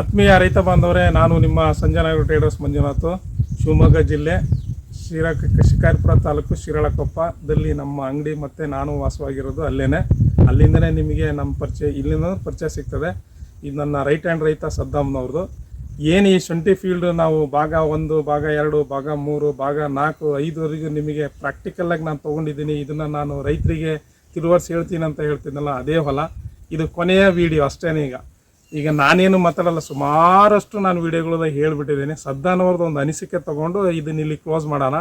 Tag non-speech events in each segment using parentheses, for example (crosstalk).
ಆತ್ಮೀಯ ರೈತ ಬಾಂಧವರೇ, ನಾನು ನಿಮ್ಮ ಸಂಜಯನಗರ ಟ್ರೇಡರ್ಸ್ ಮಂಜುನಾಥ್. ಶಿವಮೊಗ್ಗ ಜಿಲ್ಲೆ, ಶಿರಾ ಶಿಕಾರಿಪುರ ತಾಲೂಕು ಶಿರಾಳಕೊಪ್ಪದಲ್ಲಿ ನಮ್ಮ ಅಂಗಡಿ ಮತ್ತು ನಾನು ವಾಸವಾಗಿರೋದು ಅಲ್ಲೇ ಅಲ್ಲಿಂದನೇ ನಿಮಗೆ ನಮ್ಮ ಪರಿಚಯ, ಇಲ್ಲಿಂದ ಪರಿಚಯ ಸಿಗ್ತದೆ. ಇದು ನನ್ನ ರೈಟ್ ಹ್ಯಾಂಡ್ ರೈತ ಸದ್ದಾಮ್ನವ್ರದ್ದು. ಏನು ಈ ಶುಂಠಿ ಫೀಲ್ಡ್ ನಾವು ಭಾಗ ಒಂದು, ಭಾಗ ಎರಡು, ಭಾಗ ಮೂರು, ಭಾಗ ನಾಲ್ಕು ಐದುವರೆಗೂ ನಿಮಗೆ ಪ್ರಾಕ್ಟಿಕಲ್ಲಾಗಿ ನಾನು ತೊಗೊಂಡಿದ್ದೀನಿ. ಇದನ್ನು ನಾನು ರೈತರಿಗೆ ತಿರುವರ್ಸಿ ಹೇಳ್ತೀನಿ ಅಂತ ಹೇಳ್ತಿದ್ದೆನಲ್ಲ ಅದೇ ಹೊಲ. ಇದು ಕೊನೆಯ ವಿಡಿಯೋ ಅಷ್ಟೇ ಈಗ. ಈಗ ನಾನೇನು ಮಾತಾಡಲ್ಲ, ಸುಮಾರಷ್ಟು ನಾನು ವಿಡಿಯೋಗಳನ್ನ ಹೇಳಿಬಿಟ್ಟಿದ್ದೀನಿ. ಸದ್ದಾನವ್ರದ್ದು ಒಂದು ಅನಿಸಿಕೆ ತಗೊಂಡು ಇದನ್ನ ಇಲ್ಲಿ ಕ್ಲೋಸ್ ಮಾಡೋಣ.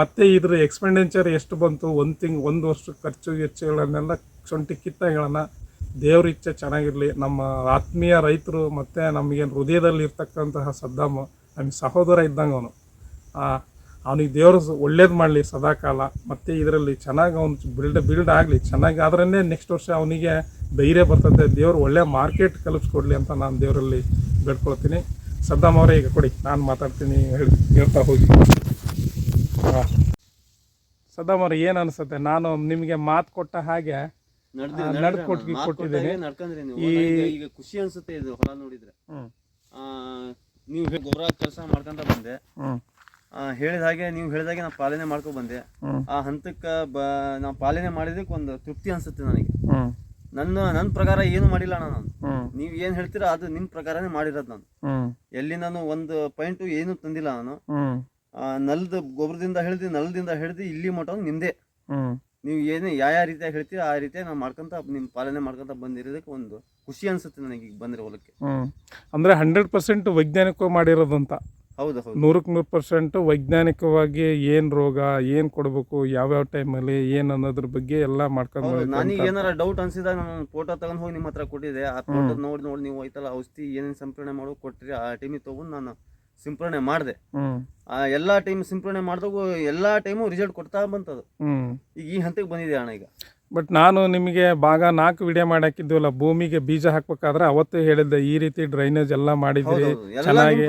ಮತ್ತು ಇದ್ರ ಎಕ್ಸ್ಪೆಂಡಿಚರ್ ಎಷ್ಟು ಬಂತು, ಒಂದು ತಿಂಗ್, ಒಂದು ವರ್ಷ ಖರ್ಚು ವೆಚ್ಚಗಳನ್ನೆಲ್ಲ ಶುಂಠಿ ಕಿತ್ತ ಹೇಳೋಣ ದೇವ್ರ ಇಚ್ಛೆ ಚೆನ್ನಾಗಿರಲಿ. ನಮ್ಮ ಆತ್ಮೀಯ ರೈತರು ಮತ್ತು ನಮಗೇನು ಹೃದಯದಲ್ಲಿ ಇರ್ತಕ್ಕಂತಹ ಸದ್ದಾಮ ನಮಗೆ ಸಹೋದರ ಇದ್ದಂಗೆ ಅವನು ಅವನಿಗೆ ದೇವರು ಒಳ್ಳೇದು ಮಾಡಲಿ ಸದಾಕಾಲ. ಮತ್ತು ಇದರಲ್ಲಿ ಚೆನ್ನಾಗಿ ಅವ್ನು ಬಿಲ್ಡ್ ಬಿಲ್ಡ್ ಆಗಲಿ. ಚೆನ್ನಾಗಿ ಆದ್ರೇ ನೆಕ್ಸ್ಟ್ ವರ್ಷ ಅವನಿಗೆ ಧೈರ್ಯ ಬರ್ತದೆ. ದೇವ್ರು ಒಳ್ಳೆಯ ಮಾರ್ಕೆಟ್ ಕಲಿಸ್ಕೊಡ್ಲಿ ಅಂತ ನಾನು ದೇವರಲ್ಲಿ ಬೇಡ್ಕೊಳ್ತೀನಿ. ಸದ್ದಾಮ್ ಅವರೇ ಈಗ ಕೊಡಿ. ನಾನು ಮಾತಾಡ್ತೀನಿ ಹೇಳಿ ಹೇಳ್ತಾ ಹೋಗಿ. ಹಾಂ. ಸದ್ದಾಮ್ ಅವ್ರೆ ಏನು ಅನಿಸುತ್ತೆ? ನಾನು ನಿಮಗೆ ಮಾತು ಕೊಟ್ಟ ಹಾಗೆ ನಡ್ದಿ- ಆ, ನಡ್ದ್ರಿ ನಡ್ದ್ ಅಣ್ಣ. ಕೊಟ್ಟಿ- ಮಾತ್ ಕೊಟ್ಟಿದ್ದೀನಿ. ಈಗ- ಖುಷಿ ಅನ್ಸುತ್ತೆ ಇದು ಹೊಲ ನೋಡಿದ್ರೆ. ನೀವು ಗೊಬ್ಬರ ಕೆಲಸ ಮಾಡ್ಕೊಂತ ಬಂದೆ. ಹೇಳಿದ ಹಾಗೆ ನೀವು ಹೇಳಿದಾಗೆ ನಾ ಪಾಲನೆ ಮಾಡ್ಕೊ ಬಂದೆ. ಆ ಹಂತಕ್ಕೆ ಬ ನಾ ಪಾಲನೆ ಮಾಡಿದಕ್ಕೆ ಒಂದು ತೃಪ್ತಿ ಅನ್ಸುತ್ತೆ ನನಗೆ. ನನ್ನ ನನ್ನ ಪ್ರಕಾರ ಏನು ಮಾಡಿಲ್ಲ ಅಣ್ಣ ನಾನು ನೀವು ಏನು ಹೇಳ್ತೀರಾ ಅದು ನಿಮ್ಮ ಪ್ರಕಾರನೇ ಮಾಡಿರೋದು ನಾನು. ಎಲ್ಲಿ ನಾನು ಒಂದು ಪಾಯಿಂಟು ಏನು ತಂದಿಲ್ಲ ನಾನು. ನಲ್ದ ಗೊಬ್ಬರದಿಂದ ಹಿಡಿದು ನಲ್ದಿಂದ ಹಿಡಿದು ಇಲ್ಲಿ ಮಟ್ಟ ನಿಮ್ದೇ. ನೀವು ಏನೇ ಯಾವ ಯಾವ ರೀತಿಯಾಗಿ ಹೇಳ್ತೀರಾ ಆ ರೀತಿಯಾಗಿ ನಾವು ಮಾಡ್ಕೊಂತ ನಿಮ್ಮ ಪಾಲನೆ ಮಾಡ್ಕೊಂತ ಬಂದಿರೋದಕ್ಕೆ ಒಂದು ಖುಷಿ ಅನ್ಸುತ್ತೆ ನನಗೆ ಈಗ ಬಂದಿರೋ ಹೊಲಕ್ಕೆ. ಅಂದ್ರೆ ಹಂಡ್ರೆಡ್ ಪರ್ಸೆಂಟ್ ವೈಜ್ಞಾನಿಕವಾಗಿ ಮಾಡಿರೋದಂತ. ಹೌದು ಹೌದು. ನೂರಕ್ಕೆ ನೂರು ಪರ್ಸೆಂಟ್ ವೈಜ್ಞಾನಿಕವಾಗಿ ಏನು ರೋಗ ಏನು ಕೊಡಬೇಕು ಯಾವ್ಯಾವ ಟೈಮಲ್ಲಿ ಏನು ಅನ್ನೋದ್ರ ಬಗ್ಗೆ ಎಲ್ಲ ಮಾಡ್ಕೊಂಡು ಹೌದು ನನಗೆ ಏನಾರ ಡೌಟ್ ಅನ್ಸಿದಾಗ ನಾನು ಫೋಟೋ ತಗೊಂಡು ಹೋಗಿ ನಿಮ್ಮ ಹತ್ರ ಕೊಟ್ಟಿದ್ದೆ. ಆ ಫೋಟೋ ನೋಡಿ ನೋಡಿ ನೀವು ಐತಲ್ಲ ಔಷಧಿ ಏನೇನು ಸಿಂಪರಣೆ ಮಾಡೋ ಕೊಟ್ಟಿರಿ ಆ ಟೈಮಿಗೆ ತೊಗೊಂಡು ನಾನು ಸಿಂಪರಣೆ ಮಾಡಿದೆ. ಆ ಎಲ್ಲ ಟೈಮ್ ಸಿಂಪರಣೆ ಮಾಡಿದಾಗ ಎಲ್ಲ ಟೈಮು ರಿಸಲ್ಟ್ ಕೊಡ್ತಾ ಬಂತದು. ಈಗ ಈ ಹಂತಕ್ಕೆ ಬಂದಿದೆ ಅಣ್ಣ ಈಗ. ಬಟ್ ನಾನು ನಿಮಗೆ ಭಾಗ ನಾಲ್ಕು ವಿಡಿಯೋ ಮಾಡಿ ಭೂಮಿಗೆ ಬೀಜ ಹಾಕ್ಬೇಕಾದ್ರೆ ಅವತ್ತು ಹೇಳಿದ್ದೆ ಈ ರೀತಿ ಡ್ರೈನೇಜ್ ಎಲ್ಲ ಮಾಡಿದ್ರಿ ಚೆನ್ನಾಗಿ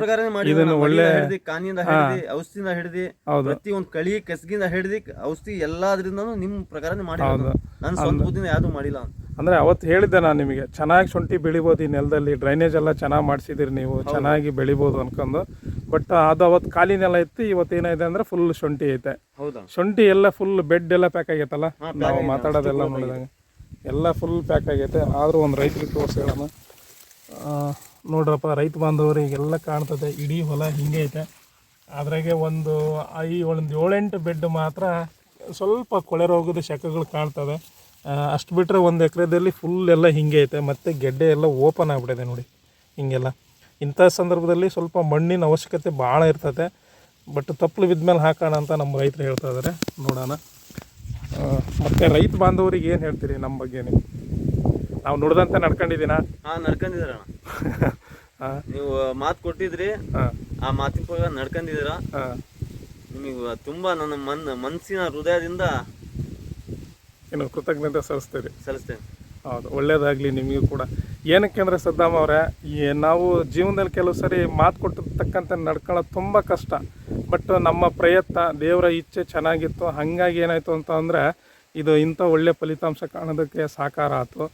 ಇದನ್ನು ಒಳ್ಳೆ- ಕಾನಿಂದ ಹಿಡ್ದು ಔಷಧಿಯಿಂದ ಹಿಡ್ದು ಹೌದು. ಪ್ರತಿ ಒಂದು ಕಳಿ ಕಸಗಿಂದ ಹಿಡಿದು ಔಷಧಿ ಎಲ್ಲಾದ್ರಿಂದ ನಿಮ್ಮ ಪ್ರಕಾರನೇ ಮಾಡಿ ಹೌದು. ನಾನು ಸ್ವಂತ ಬುದ್ಧಿನ ಯಾವುದು ಮಾಡಿಲ್ಲ. ಅಂದ್ರೆ ಅವತ್ತು ಹೇಳಿದ್ದೆ ನಾನು ನಿಮಗೆ ಚೆನ್ನಾಗಿ ಶುಂಠಿ ಬೆಳಿಬೋದು ಈ ನೆಲದಲ್ಲಿ ಡ್ರೈನೇಜ್ ಎಲ್ಲ ಚೆನ್ನಾಗಿ ಮಾಡಿಸಿದಿರಿ ನೀವು ಚೆನ್ನಾಗಿ ಬೆಳಿಬೋದು ಅನ್ಕೊಂಡು. ಬಟ್ ಅದು ಅವತ್ತು ಕಾಲಿನೆಲ್ಲ ನೆಲ ಇತ್ತು ಇವತ್ತು ಏನಾಯ್ತು ಅಂದ್ರೆ ಫುಲ್ ಶುಂಠಿ ಐತೆ. ಹೌದಾ? ಶುಂಠಿ ಎಲ್ಲ ಫುಲ್ ಬೆಡ್ ಎಲ್ಲ ಪ್ಯಾಕ್ ಆಗೈತಲ್ಲ? ನಾವು. ಮಾತಾಡೋದೆಲ್ಲ ನೋಡಿದಂಗೆ ಎಲ್ಲ ಫುಲ್ ಪ್ಯಾಕ್ ಆಗೈತೆ. ಆದರೂ ಒಂದು ರೈತರಿಗೆ ತೋರಿಸೋಣ ನೋಡ್ರಪ್ಪ ರೈತ ಬಾಂಧವರಿಗೆಲ್ಲ ಕಾಣ್ತದೆ. ಇಡೀ ಹೊಲ ಹಿಂಗೆ ಐತೆ. ಅದ್ರಾಗೆ ಒಂದು ಐ ಒಂದು ಏಳೆಂಟು ಬೆಡ್ ಮಾತ್ರ ಸ್ವಲ್ಪ ಕೊಳೆ ರೋಗದ ಶಕಗಳು ಕಾಣ್ತವೆ ಅಷ್ಟು ಬಿಟ್ಟರೆ ಒಂದು ಎಕರೆದಲ್ಲಿ ಫುಲ್ ಎಲ್ಲ ಹಿಂಗೆ ಐತೆ. ಮತ್ತು ಗೆಡ್ಡೆ ಎಲ್ಲ ಓಪನ್ ಆಗಿಬಿಟ್ಟಿದೆ ನೋಡಿ ಹಿಂಗೆಲ್ಲ. ಇಂಥ ಸಂದರ್ಭದಲ್ಲಿ ಸ್ವಲ್ಪ ಮಣ್ಣಿನ ಅವಶ್ಯಕತೆ ಭಾಳ ಇರ್ತದೆ. ಬಟ್ ತಪ್ಪಲು ಬಿದ್ಮೇಲೆ ಹಾಕೋಣ ಅಂತ ನಮ್ಮ ರೈತರು ಹೇಳ್ತಾ ಇದ್ದಾರೆ ನೋಡೋಣ. ಮತ್ತು ರೈತ ಬಾಂಧವರಿಗೆ ಏನು ಹೇಳ್ತೀರಿ ನಮ್ಮ ಬಗ್ಗೆ ನೀವು? ನಾವು ನುಡ್ದಂತೆ ನಡ್ಕೊಂಡಿದ್ದೀನ? ಹಾಂ ನಡ್ಕೊಂಡಿದ್ದೀರ (laughs) ನೀವು ಮಾತು ಕೊಟ್ಟಿದ್ರಿ. ಹಾಂ ಆ ಮಾತಿನ ಪ್ರಕಾರ ನಡ್ಕೊಂಡಿದ್ದೀರಾ. ನಿಮಗೆ ತುಂಬ ನನ್ನ ಮನ್ ಮನಸ್ಸಿನ ಹೃದಯದಿಂದ ಏನು ಕೃತಜ್ಞತೆ ಸಲ್ಲಿಸ್ತೀರಿ. ಸಲ್ಲಿಸ್ತೇನೆ. ಹೌದು ಒಳ್ಳೇದಾಗಲಿ ನಿಮಗೂ ಕೂಡ. ಏನಕ್ಕೆ ಅಂದರೆ ಸದ್ದಾಮ್ ಅವರೇ, ಈ ನಾವು ಜೀವನದಲ್ಲಿ ಕೆಲವು ಸರಿ ಮಾತು ಕೊಟ್ಟಿರ್ತಕ್ಕಂಥ ನಡ್ಕೊಳ್ಳೋದು ತುಂಬ ಕಷ್ಟ. ಬಟ್ ನಮ್ಮ ಪ್ರಯತ್ನ, ದೇವರ ಇಚ್ಛೆ ಚೆನ್ನಾಗಿತ್ತು, ಹಾಗಾಗಿ ಏನಾಯಿತು ಅಂತ ಅಂದರೆ ಇದು ಇಂಥ ಒಳ್ಳೆ ಫಲಿತಾಂಶ ಕಾಣೋದಕ್ಕೆ ಸಾಕಾರ ಆಯಿತು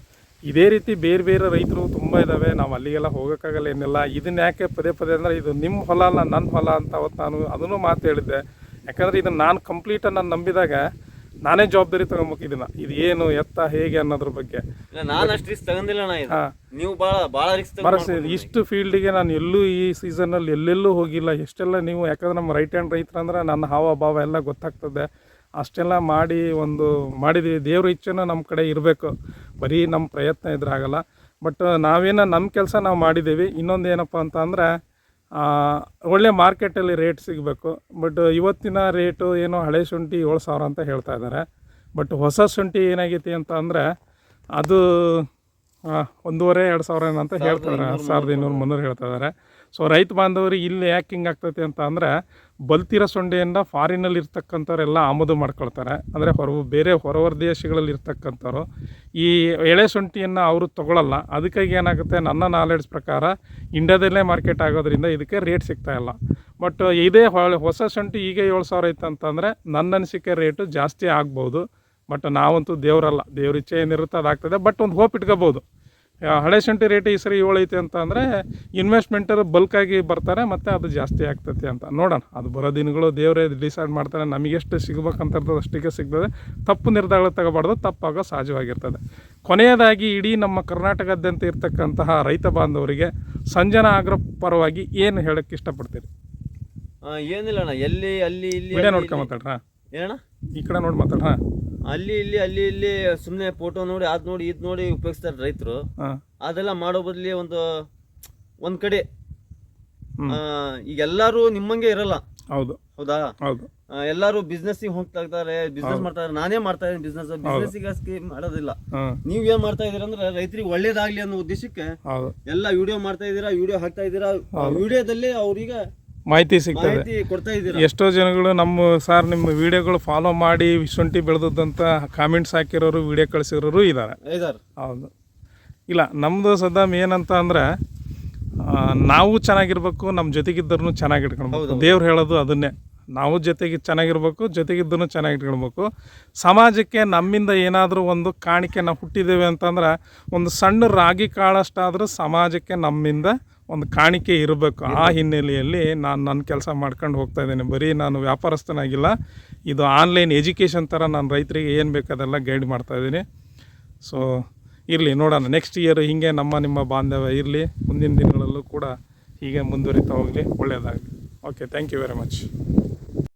ಇದೇ ರೀತಿ ಬೇರೆ ಬೇರೆ ರೈತರು ತುಂಬ ಇದ್ದಾವೆ ನಾವು ಅಲ್ಲಿಗೆಲ್ಲ ಹೋಗೋಕ್ಕಾಗಲ್ಲ ಏನಿಲ್ಲ. ಇದನ್ನ ಯಾಕೆ ಪದೇ ಪದೇ ಅಂದರೆ ಇದು ನಿಮ್ಮ ಹೊಲ ಅಲ್ಲ ನನ್ನ ಹೊಲ ಅಂತ ಅವತ್ತು ನಾನು ಅದನ್ನು ಮಾತು ಹೇಳಿದ್ದೆ. ಯಾಕಂದರೆ ಇದನ್ನು ನಾನು ಕಂಪ್ಲೀಟಾಗಿ ನಾನು ನಂಬಿದಾಗ ನಾನೇ ಜವಾಬ್ದಾರಿ ತಗೊಬೇಕು ಇದನ್ನ ಇದು ಏನು ಎತ್ತ ಹೇಗೆ ಅನ್ನೋದ್ರ ಬಗ್ಗೆ. ನಾನು ಅಷ್ಟು ರಿಸ್ಕ್ ತಗೊಂಡಿಲ್ಲ ನೀವು ಭಾಳ ಭಾಳ ರಿಸ್ಕ್ ಇಷ್ಟು ಫೀಲ್ಡಿಗೆ ನಾನು ಎಲ್ಲೂ ಈ ಸೀಸನಲ್ಲಿ ಎಲ್ಲೆಲ್ಲೂ ಹೋಗಿಲ್ಲ. ಎಷ್ಟೆಲ್ಲ ನೀವು ಯಾಕಂದ್ರೆ ನಮ್ಮ ರೈಟ್ ಹ್ಯಾಂಡ್ ರೈತರ ಅಂದ್ರೆ ನನ್ನ ಹಾವ ಭಾವ ಎಲ್ಲ ಗೊತ್ತಾಗ್ತದೆ. ಅಷ್ಟೆಲ್ಲ ಮಾಡಿ ಒಂದು ಮಾಡಿದ್ದೀವಿ ದೇವ್ರ ಇಚ್ಛೆನೂ ನಮ್ಮ ಕಡೆ ಇರಬೇಕು. ಬರೀ ನಮ್ಮ ಪ್ರಯತ್ನ ಇದ್ರಾಗಲ್ಲ. ಬಟ್ ನಾವೇನೋ ನಮ್ಮ ಕೆಲಸ ನಾವು ಮಾಡಿದ್ದೀವಿ. ಇನ್ನೊಂದು ಏನಪ್ಪ ಅಂತ ಅಂದರೆ ಒಳ್ಳೆ ಮಾರ್ಕೆಟಲ್ಲಿ ರೇಟ್ ಸಿಗಬೇಕು. ಬಟ್ ಇವತ್ತಿನ ರೇಟು ಏನೋ ಹಳೆ ಶುಂಠಿ ಏಳು ಸಾವಿರ ಅಂತ ಹೇಳ್ತಾ ಇದ್ದಾರೆ. ಬಟ್ ಹೊಸ ಶುಂಠಿ ಏನಾಗೈತಿ ಅಂತ ಅಂದರೆ ಅದು ಒಂದೂವರೆ ಎರಡು ಸಾವಿರ ಏನಂತ ಅಂತ ಹೇಳ್ತಾರೆ ಸಾವಿರದ ಇನ್ನೂರು ಮುನ್ನೂರು ಹೇಳ್ತಾ ಇದ್ದಾರೆ. ಸೊ ರೈತ ಬಾಂಧವರಿಗೆ ಇಲ್ಲಿ ಯಾಕೆ ಹಿಂಗೆ ಆಗ್ತೈತೆ ಅಂತ ಅಂದರೆ ಬಲ್ತಿರೋ ಸೊಂಡೆಯಿಂದ ಫಾರಿನಲ್ಲಿ ಇರ್ತಕ್ಕಂಥವ್ರೆಲ್ಲ ಆಮದು ಮಾಡ್ಕೊಳ್ತಾರೆ. ಅಂದರೆ ಹೊರ ಬೇರೆ ಹೊರವರ ದೇಶಗಳಲ್ಲಿ ಇರ್ತಕ್ಕಂಥವ್ರು. ಈ ಎಳೆ ಶುಂಠಿಯನ್ನು ಅವರು ತಗೊಳ್ಳಲ್ಲ ಅದಕ್ಕಾಗಿ ಏನಾಗುತ್ತೆ? ನನ್ನ ನಾಲೆಡ್ಜ್ ಪ್ರಕಾರ ಇಂಡಿಯಾದಲ್ಲೇ ಮಾರ್ಕೆಟ್ ಆಗೋದ್ರಿಂದ ಇದಕ್ಕೆ ರೇಟ್ ಸಿಗ್ತಾ ಇಲ್ಲ. ಬಟ್ ಇದೇ ಹೊಸ ಶುಂಠಿ ಈಗ ಏಳು ಸಾವಿರ ಐತೆ ಅಂತಂದರೆ ನನ್ನ ಅನಿಸಿಕೆ ರೇಟು ಜಾಸ್ತಿ ಆಗ್ಬೋದು. ಬಟ್ ನಾವಂತೂ ದೇವರಲ್ಲ. ದೇವ್ರ ಇಚ್ಛೆ ಏನಿರುತ್ತೆ ಅದಾಗ್ತದೆ. ಬಟ್ ಒಂದು ಹೋಪ್ ಇಟ್ಕೋಬೋದು. ಹಳೆ ಶುಂಠಿ ರೇಟ್ ಈ ಸರಿ ಏಳು ಐತೆ ಅಂತ ಅಂದರೆ ಇನ್ವೆಸ್ಟ್ಮೆಂಟರ್ ಬಲ್ಕಾಗಿ ಬರ್ತಾರೆ ಮತ್ತು ಅದು ಜಾಸ್ತಿ ಆಗ್ತೈತೆ ಅಂತ. ನೋಡೋಣ ಅದು ಬರೋ ದಿನಗಳು ದೇವರೇ ಡಿಸೈಡ್ ಮಾಡ್ತಾರೆ ನಮಗೆಷ್ಟು ಸಿಗ್ಬೇಕಂತ ಇರ್ತದೆ ಅಷ್ಟಿಗೆ ಸಿಗ್ತದೆ. ತಪ್ಪು ನಿರ್ಧಾರಗಳು ತಗೋಬಾರ್ದು ತಪ್ಪಾಗೋ ಸಹಜವಾಗಿರ್ತದೆ ಕೊನೆಯದಾಗಿ ಇಡೀ ನಮ್ಮ ಕರ್ನಾಟಕದಾದ್ಯಂತ ಇರ್ತಕ್ಕಂತಹ ರೈತ ಬಾಂಧವರಿಗೆ ಸಂಜನಾ ಆಗ್ರ ಪರವಾಗಿ ಏನು ಹೇಳಕ್ಕೆ ಇಷ್ಟಪಡ್ತೀರಿ? ಏನಿಲ್ಲ ಅಣ್ಣ ಎಲ್ಲಿ ಅಲ್ಲಿ ಇಲ್ಲಿ ವಿಡಿಯೋ ಏನಣ್ಣ? ಈ ಕಡೆ ನೋಡಿ ಮಾತಾಡ. ಅಲ್ಲಿ ಇಲ್ಲಿ ಅಲ್ಲಿ ಇಲ್ಲಿ ಸುಮ್ಮನೆ ಫೋಟೋ ನೋಡಿ ಅದ್ ನೋಡಿ ಇದ್ ನೋಡಿ ಉಪಯೋಗಿಸ್ತಾರೆ ರೈತರು. ಅದೆಲ್ಲ ಮಾಡೋ ಬದ್ಲಿ ಒಂದು ಒಂದ್ ಕಡೆ. ಈಗ ಎಲ್ಲಾರು ನಿಮ್ಮಂಗೆ ಇರಲ್ಲ. ಹೌದು. ಹೌದಾ? ಹೌದು. ಎಲ್ಲಾರು ಬಿಸ್ನೆಸ್ ಹೋಗ್ತಾ ಇರ್ತಾರೆ ಬಿಸ್ನೆಸ್ ಮಾಡ್ತಾರೆ ನಾನೇ ಮಾಡ್ತಾ ಇದ್ದೀನಿ ಬಿಸ್ನೆಸ್ ಬಿಸ್ನೆಸ್ ಮಾಡೋದಿಲ್ಲ. ನೀವ್ ಏನ್ ಮಾಡ್ತಾ ಇದೀರ ಅಂದ್ರೆ ರೈತರಿಗೆ ಒಳ್ಳೇದಾಗ್ಲಿ ಅನ್ನೋ ಉದ್ದೇಶಕ್ಕೆ ಎಲ್ಲಾ ಎಲ್ಲ ವಿಡಿಯೋ ಮಾಡ್ತಾ ಇದೀರಾ ವಿಡಿಯೋ ಹಾಕ್ತಾ ಇದೀರಾ ವಿಡಿಯೋದಲ್ಲಿ ಅವ್ರಿಗೆ ಮಾಹಿತಿ ಸಿಗ್ತದೆ. ಮಾಹಿತಿ ಕೊಡ್ತಾ ಇದೀರಾ ಎಷ್ಟೋ ಜನಗಳು ನಮ್ಮ ಸರ್ ನಿಮ್ಮ ವಿಡಿಯೋಗಳು ಫಾಲೋ ಮಾಡಿ ಶುಂಠಿ ಬೆಳೆದಂತ ಕಾಮೆಂಟ್ಸ್ ಹಾಕಿರೋರು ವಿಡಿಯೋ ಕಳಿಸಿರೋರು ಇದ್ದಾರೆ ಇದಾರ. ಹೌದು. ಇಲ್ಲ ನಮ್ಮದು ಸದಾ ಏನಂತ ಅಂದ್ರೆ ನಾವು ಚೆನ್ನಾಗಿರ್ಬೇಕು ನಮ್ಮ ಜೊತೆಗಿದ್ದರೂ ಚೆನ್ನಾಗಿ ಇಟ್ಕೊಳ್ಬೇಕು. ದೇವ್ರು ಹೇಳೋದು ಅದನ್ನೇ. ನಾವು ಜೊತೆಗೆ ಚೆನ್ನಾಗಿರ್ಬೇಕು ಜೊತೆಗಿದ್ದನ್ನು ಚೆನ್ನಾಗಿ ಇಟ್ಕೊಳ್ಬೇಕು. ಸಮಾಜಕ್ಕೆ ನಮ್ಮಿಂದ ಏನಾದರೂ ಒಂದು ಕಾಣಿಕೆ ನಾವು ಹುಟ್ಟಿದ್ದೇವೆ ಅಂತಂದ್ರೆ ಒಂದು ಸಣ್ಣ ರಾಗಿ ಕಾಳಷ್ಟಾದರೂ ಸಮಾಜಕ್ಕೆ ನಮ್ಮಿಂದ ಒಂದು ಕಾಣಿಕೆ ಇರಬೇಕು ಆ ಹಿನ್ನೆಲೆಯಲ್ಲಿ ನಾನು ನನ್ನ ಕೆಲಸ ಮಾಡ್ಕೊಂಡು ಹೋಗ್ತಾ ಇದ್ದೇನೆ. ಬರೀ ನಾನು ವ್ಯಾಪಾರಸ್ಥನಾಗಿಲ್ಲ ಇದು ಆನ್ಲೈನ್ ಎಜುಕೇಷನ್ ಥರ ನಾನು ರೈತರಿಗೆ ಏನು ಬೇಕಾದೆಲ್ಲ ಗೈಡ್ ಮಾಡ್ತಾ ಇದ್ದೀನಿ. ಸೊ ಇರಲಿ ನೋಡೋಣ. ನೆಕ್ಸ್ಟ್ ಇಯರ್ ಹೀಗೆ ನಮ್ಮ ನಿಮ್ಮ ಬಾಂಧವ್ಯ ಇರಲಿ. ಮುಂದಿನ ದಿನಗಳಲ್ಲೂ ಕೂಡ ಹೀಗೆ ಮುಂದುವರಿತಾ ಹೋಗಲಿ. ಒಳ್ಳೆಯದಾಗಲಿ okay thank you very much